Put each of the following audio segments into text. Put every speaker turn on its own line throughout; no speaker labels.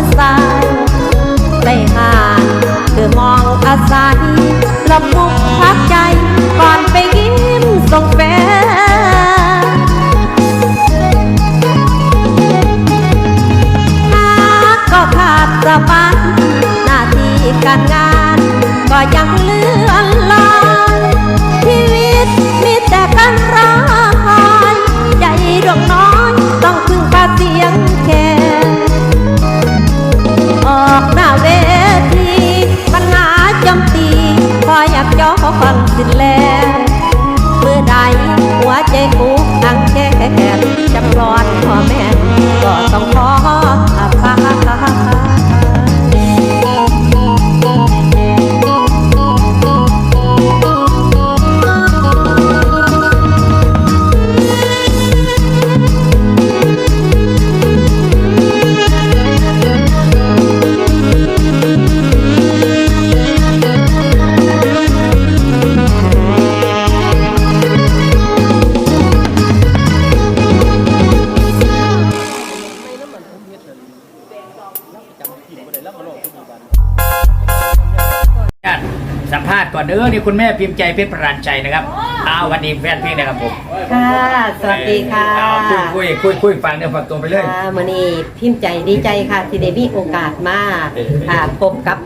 ผู้สายไปหาเธอมองอาศัยลำพู ร้อนพ่อแม่ก็ต้อง
สัมภาษณ์ก่อนเด้อนี่คุณแม่พิมพ์ใจเพชรปราณใจนะครับอ้าววันนี้แฟนเพลงนะครับผม
ค่ะ สวัสดีค่ะ
อ้าวคุยคุยคุยคุยฟังเนื้อฟังตัวไปเลย
ค่ะมื่อนี้พิมพ์ใจดีใจค่ะ ที่ได้มีโอกาสมาอ่าพบกับ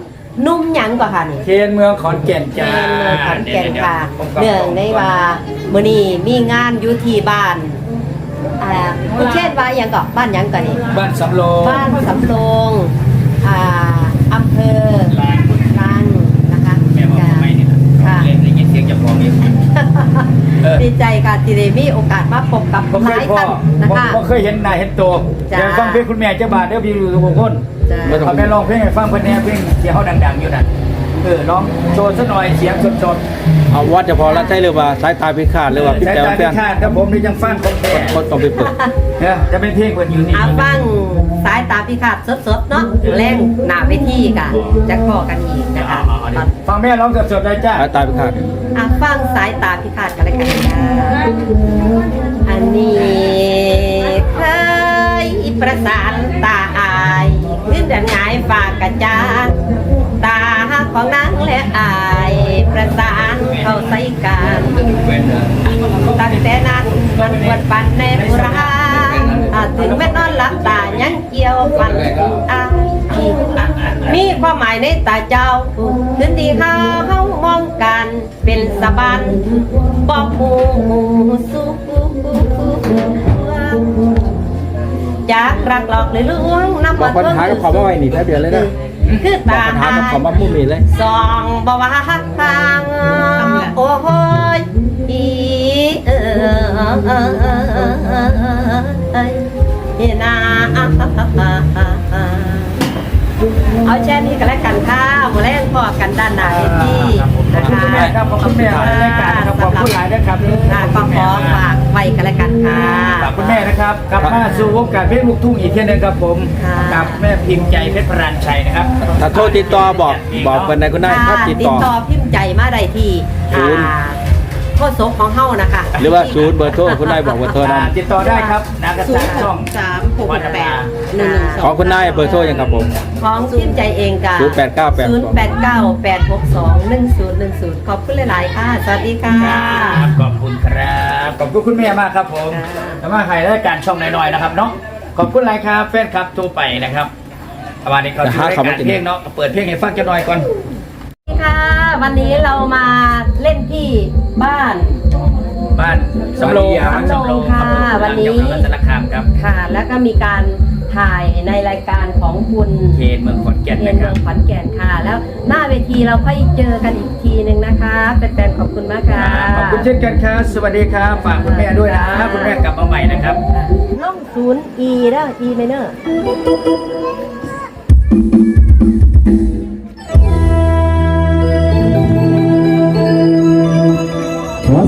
นุ่มหยังก่อนค่ะนี่
เคนเมืองขอนแก่น
แก
จ้าน
เมืองขอนแก่นค่ะ
เดี๋
เนื่
ยว
อง
ๆ
ในว่ามื่อนี้มีงานอยู่ที่บ้านอ่าคุณเช่นว่าหยังก่อนบ้านหยังก่อนนี่
บ้านสำโรง
บ้านสำโรงอ่าอำ เภอ
ลาน
ลานนะคะ
แม่บอกทำไมนี่นะ
ค่ะ
เล่นได้ยินเสียงจะพองอีกเออ
ดีใจค่ะที่ได้มีโอกาสมาพบกับ
ผม
ห
เค
ลายย
พ่อ
ท่านนะ
ผม
คะ
ผมเคยเห็นหน้าเห็นตัว
จ้า
เดี๋ยวฟังเพลงคุณแม่เจ้าบาทเดี๋ยวพี่ดูทุกคน
จ้า
เขาแม่ร้องเพลงให้ฟังเพื่อนแน่เพลงเสียงเขาดังๆอยู่น่ะ เออร้องโชว์ซะหน่อยเสียงสด
เอาวัดเฉพาะแล้วใช่หรือว่าสายตาพิฆาตห
ๆ
รือว่าพิ
สาย
จาร
ตา
ณา
พิฆาตครับผมนี่ยังฟังคนแก่
คนต้องไปเปิด
เนี่ยจะเป็นเพลงเพื่อนอยู่นี่
อาฟังสายตาพิฆาตสดๆเนาะแรงหน้าเวทีค่ะจะพอกันอีกนะคะ
เอาเอาเอาฟังแม่ร้องสดๆเลยจ้า
สายตาพิฆาต
อาฟังสายตาพิฆาตกันเลยกันค่ะอันนี้เคยประสานตาอายขึ้นดันหงายฝากกระจางตา ของนางและอายประสานเข้าใส่กันตั้งแต่นั้นมันปวดปันในบุราอ่าถึงแม่นอนหลับตายังเกี่ยวฟันอ้ายมีความหมายในตาเจ้าถึงที่เขาเขามองกันเป็นสะบันบอกหมูสู้จากรักหลอกหรือลวงน้ำ
บอกปัญหากับขอมาไว้นี่แป๊บเดียวเลยนะ
คือตา
หากับขอมามุ่งนี่เลย
สองบวาทางโอ้ยอีเออนาเอาแช่นี้กันแล้วกันค่ะมาแล่งพอกันด้านหน้าที่นะคะ
ขอบคุณแม่ครับขอบคุณแม่รายการนะครับขอบคุณหลายนะครับ
ขอฝากไว้ กันแล้วกันค่ะ
ฝากคุณแม่นะครับกลับมาสู่วงการเพลงลูกทุ่งอีกเที่ยหนึงครับผม
ค่ะ
กับแม่พิมพ์ใจเพชรพรานชัยนะครับ
ถ้าโทรติดต่อบอกบอกกันได้ก็ได้ถ้าติดต่อ
พิมพ์ใจมาได้ที่
ศูนย์
อ่าโคศกของเฮานะคะ
หรือว่าศูนย์เบอร์โทรคุณได้บอกเบอร์โทรนั้น
อ่าติดต่อได้ครับนากระ
ศู
ตาน
ย์
ช่อง
สามหก
วัน
แป
ดา
ดหนึ่งหนึ่งส
ข
อ
องคุณนายเบอร์โทรยังครับผม
ของพิมพ์ใจเองค่ะ
ศูนย์แปดเก้าแปด
ศูนย์แปดเก้าแปดหกสองหนึ่งศูนย์หนึ่งศูนย์ขอบคุณหลาย ๆ ค่ะ สวัสดีค่ะ
ครับขอบคุณครับขอบคุณคุณแม่มากครับผม
ค่ะ
สามารถใครรายการช่องน้อยๆนะครับเนาะขอบคุณหลายครับแฟนครับทั่วไปนะครับประมาณนี้ก็ที่รายการเพลงเนาะเปิดเพลงให้ฟังจะหน่อยก่อน
สวัสดีค่ะ วันนี้เรามาเล่นที่ บ้าน
บ้านสำโรง
สำโรงค่ะ
รับผม
วันนี้
จังหวัดสารคามครับ
ค่ะ แล้วก็มีการถ่ายในรายการของคุณ
เขตเมืองขอนแก่น
เรีย
นะ
น
ค
เมื
รั
อบ งขอนแก่นค่ะ แล้วหน้าเวทีเราค่อยเจอกันอีกทีหนึ่งนะคะแฟนๆขอบคุณมากค่ะ
ขอบคุณเช่นกันครับ สวัสดีครับ ฝากคุณแม่ด้วยนะ คุณแม่กลับมาใหม่นะครับ
ล่องศูนย์ E เด้อ E minor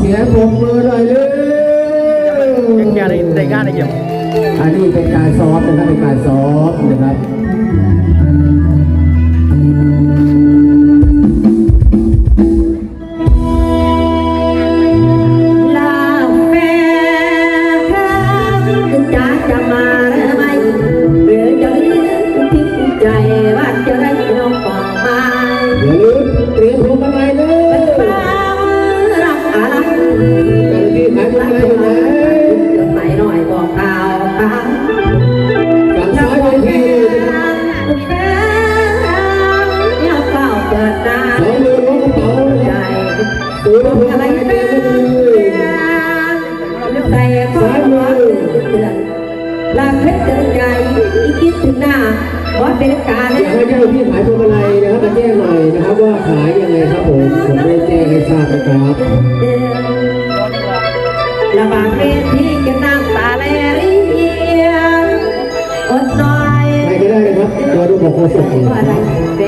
สียงปรบมือหน่อยเร็ว
งานในในงานในเยี่ยม
อันนี้เป็นการซ้อมนะครับเป็นการซ้อมนะครับ ขอเป็น
การ
อยากให้เจ้าหน้าที่ขายพวงมาลัยนะครับมาแจ้งหน่อยนะครับว่าขายยังไงครับผมผมไม่ได้แจ้งให้ทราบนะครับ
ระบาดเวทีกันน้ำตาไหลเรียงอดน้อย
ใครก็ได้นะครับตัวดูบอกโคศก
ว่าไรแส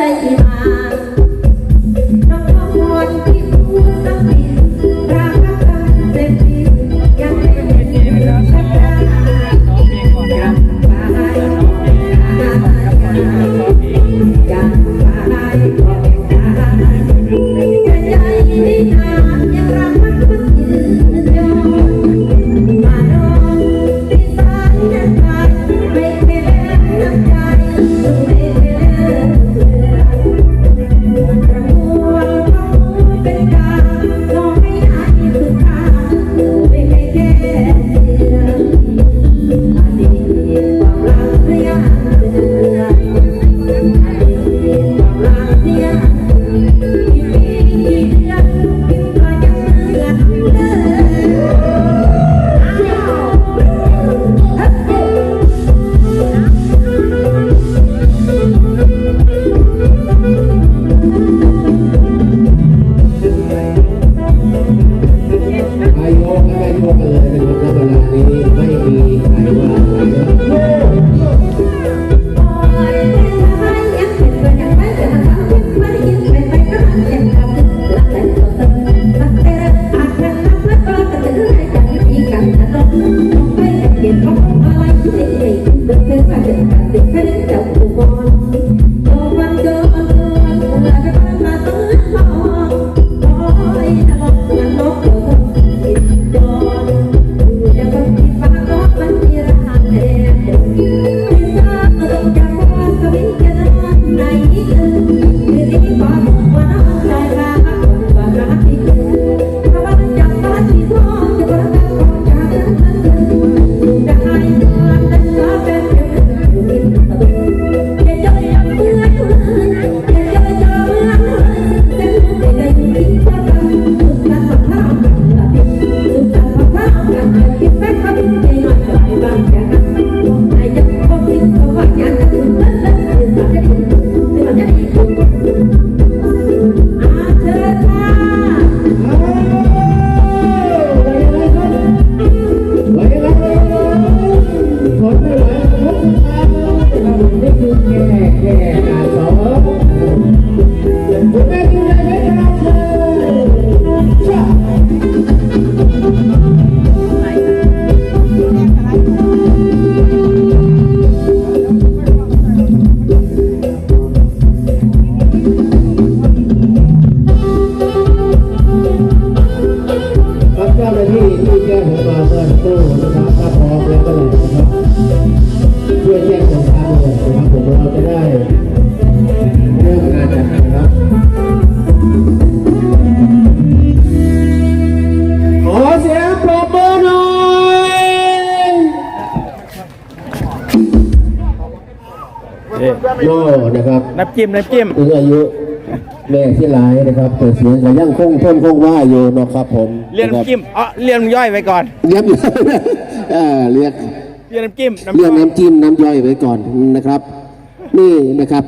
อย
มา จิ้มน้ำ
จิ้ม
ถึงอายุแม่ที่ร้ายนะครับแต่เสียงก็ยังคงเพิ่มคงว่าอยู่นะครับผม
เรียนะ
ครับ
น้ำจิ้มเอ๋อเรียนน้ำย่อยไว้ก่อน
เรียบเอ่อเรียก
เรียนน้ำจิ้มน้ำ
เรื่
ย่
อ
องย
น้ำจิ้มน้ำย่อยไว้ก่อนนะครับ นี่นะครับ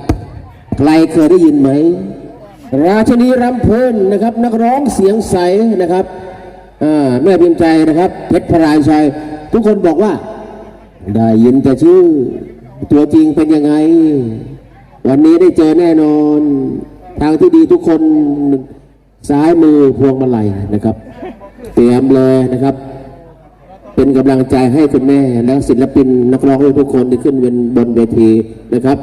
ใครเคยได้ยินไหมราชนีรำเพลินนะครับ นักร้องเสียงใสนะครับอ่าแม่พิมพ์ใจนะครับเพชรพรายชัยทุกคนบอกว่า ได้ยินแต่ชื่อ ตัวจริงเป็นยังไง วันนี้ได้เจอแน่นอน ทางที่ดีทุกคนซ้ายมือพวงมาลัยนะครับ เตรียมเลยนะครับ เป็นกำลังใจให้คุณแม่และศิลปินนักร้องทุกคนที่ขึ้นเป็นบนเวทีนะครับ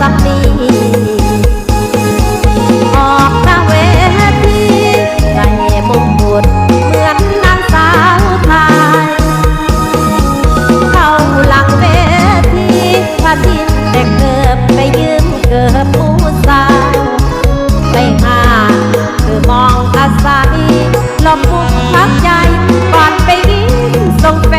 สำลีออกหน้าเวทีในมุมบุดเหมือนนางสาวไทยเข้าหลังเวทีพาทิ้แต่เกิบไปยืมเกิบผู้สาวไปหาคือมองอาศัยลบมุมพักใจก่อนไปยิ้มส่งแฟ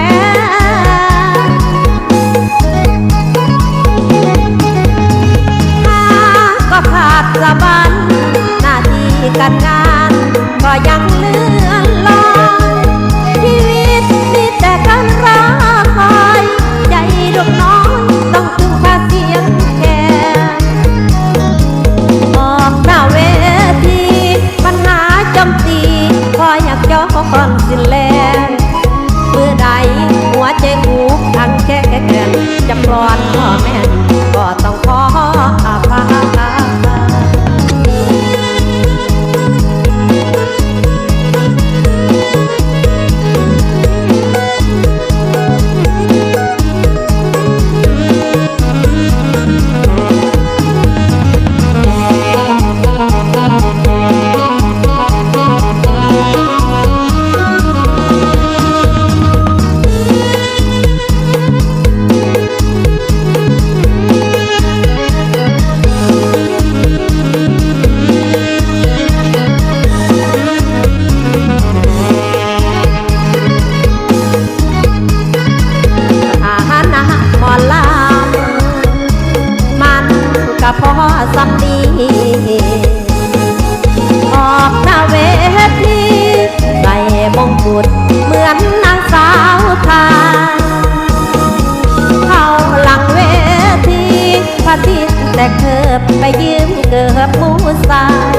ไปยืมเกือบผู้สาว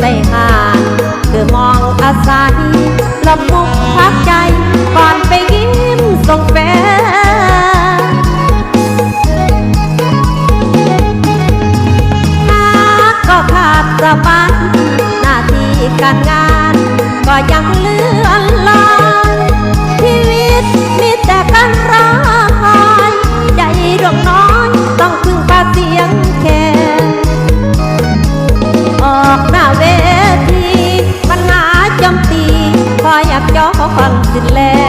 ได้หานคือมองอาศัยลบมุกพักใจ ก่อนไปยิ้มส่งแฟนหากก็ขาดสะบัดหน้าที่การงาน ก็ยังเลื่อนลอย อยากย้อนสิ้นแล้ว